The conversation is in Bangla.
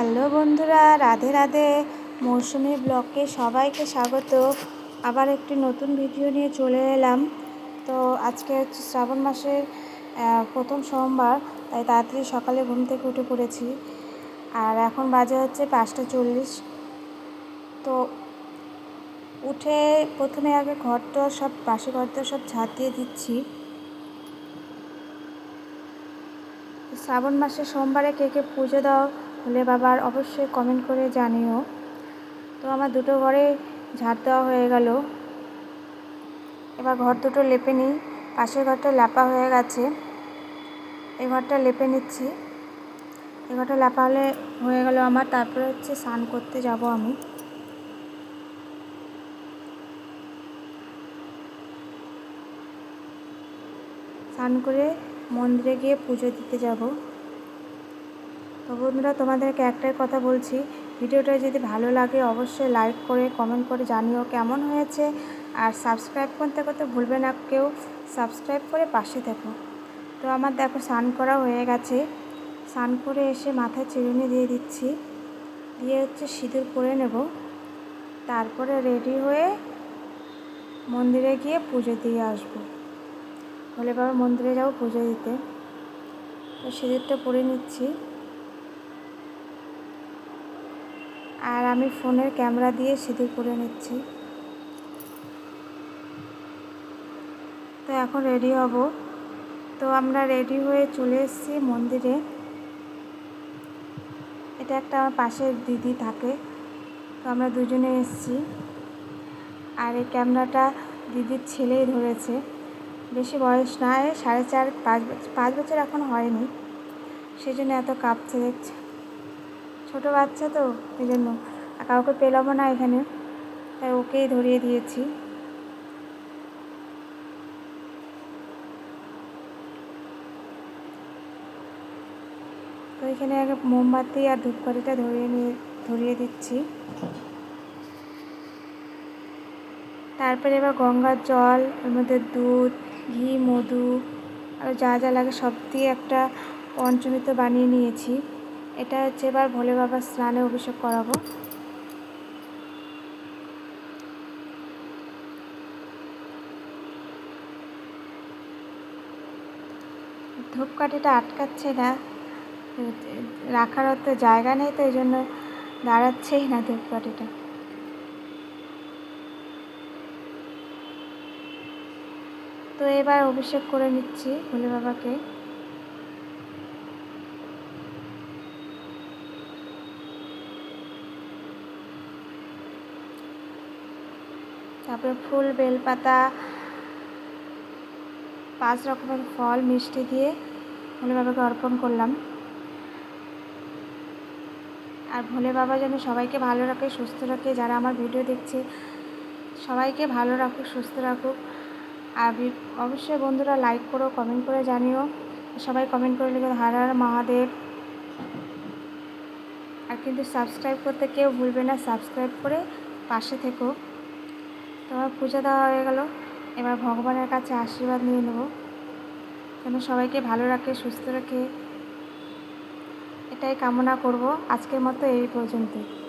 হ্যালো বন্ধুরা, রাধে রাধে। মৌসুমি ব্লগকে সবাইকে স্বাগত। আবার একটি নতুন ভিডিও নিয়ে চলে এলাম। তো আজকে হচ্ছে শ্রাবণ মাসের প্রথম সোমবার, তাই তাড়াতাড়ি সকালে ঘুম থেকে উঠে পড়েছি। আর এখন বাজে হচ্ছে পাঁচটা চল্লিশ। তো উঠে প্রথমে আগে ঘরটা সব পাশে ঘরটা সব ঝাঁট দিয়ে দিচ্ছি। শ্রাবণ মাসে সোমবারে কে কে পুজো দাও হলে বাবার অবশ্যই কমেন্ট করে জানিও। তো আমার দুটো ঘরে ঝাড় দেওয়া হয়ে গেল। এবার ঘর দুটো লেপে নিই। পাশের ঘরটা লেপা হয়ে গেছে। এই ঘরটা লেপে নিচ্ছি। এই ঘরটা লেপা হলে হয়ে গেল আমার। তারপরে হচ্ছে স্নান করতে যাব আমি। স্নান করে মন্দিরে গিয়ে পুজো দিতে যাব। তো বন্ধুরা, তোমাদেরকে একটাই কথা বলছি। ভিডিওটা যদি ভালো লাগে, অবশ্যই লাইক করে কমেন্ট করে জানিও কেমন হয়েছে। আর সাবস্ক্রাইব করতে করতে ভুলবে না কেউ। সাবস্ক্রাইব করে পাশে থেকো। তো আমার দেখো, স্নান করা হয়ে গেছে। স্নান করে এসে মাথায় চিরুনি দিয়ে দিচ্ছি। দিয়ে হচ্ছে সিঁদুর করে নেব। তারপরে রেডি হয়ে মন্দিরে গিয়ে পুজো দিয়ে আসব। ভোলে বাবা মন্দিরে যাব পুজো দিতে। তো সিঁদুরটা পরে নিচ্ছি। আর আমি ফোনের ক্যামেরা দিয়ে সিঁদুর করে নিচ্ছি। তো এখন রেডি হব। তো আমরা রেডি হয়ে চলে এসেছি মন্দিরে। এটা একটা আমার পাশের দিদি থাকে। তো আমরা দুজনে এসেছি। আর এই ক্যামেরাটা দিদির ছেলেই ধরেছে। বেশি বয়স নয়, সাড়ে চার, পাঁচ বছর পাঁচ বছর এখন হয়নি। সেই জন্য এত কাঁপছে দেখছে। ছোটো বাচ্চা তো এই জন্য কাউকে পেলামও না এখানে। তাই ওকেই ধরিয়ে দিয়েছি। তো এখানে আগে মোমবাতি আর ধূপকাঠিটা ধরিয়ে নিয়ে, ধরিয়ে দিচ্ছি। তারপরে এবার গঙ্গার জল ওর মধ্যে দুধ, ঘি, মধু, আর যা যা লাগে সব দিয়ে একটা পঞ্চমিত বানিয়ে নিয়েছি। এটা হচ্ছে এবার ভোলে বাবার স্নানে অভিষেক করাবো। ধূপকাঠিটা আটকাচ্ছে না। রাখার অত জায়গা নেই তো এই জন্য দাঁড়াচ্ছেই না ধূপকাঠিটা। তো এবার অভিষেক করে নিচ্ছি ভোলে বাবাকে। তারপরে ফুল বেলপাতা, পাঁচ রকমের ফল, মিষ্টি দিয়ে ভোলে বাবাকে অর্পণ করলাম। আর ভোলে বাবা যেন সবাইকে ভালো রাখে, সুস্থ রাখে। যারা আমার ভিডিও দেখছে, সবাইকে ভালো রাখুক, সুস্থ রাখুক। আর অবশ্যই বন্ধুরা লাইক করো কমেন্ট করে জানিও। সবাই কমেন্ট করে লিখে, হার হার মহাদেব। আর কিন্তু সাবস্ক্রাইব করতে কেউ ভুলবে না সাবস্ক্রাইব করে পাশে থেকো। তোমার পূজা দেওয়া হয়ে গেল। এবার ভগবানের কাছে আশীর্বাদ নিয়ে নেব। যেন সবাইকে ভালো রাখে, সুস্থ রাখে। এটাই কামনা করব আজকের মতো এই পর্যন্তই।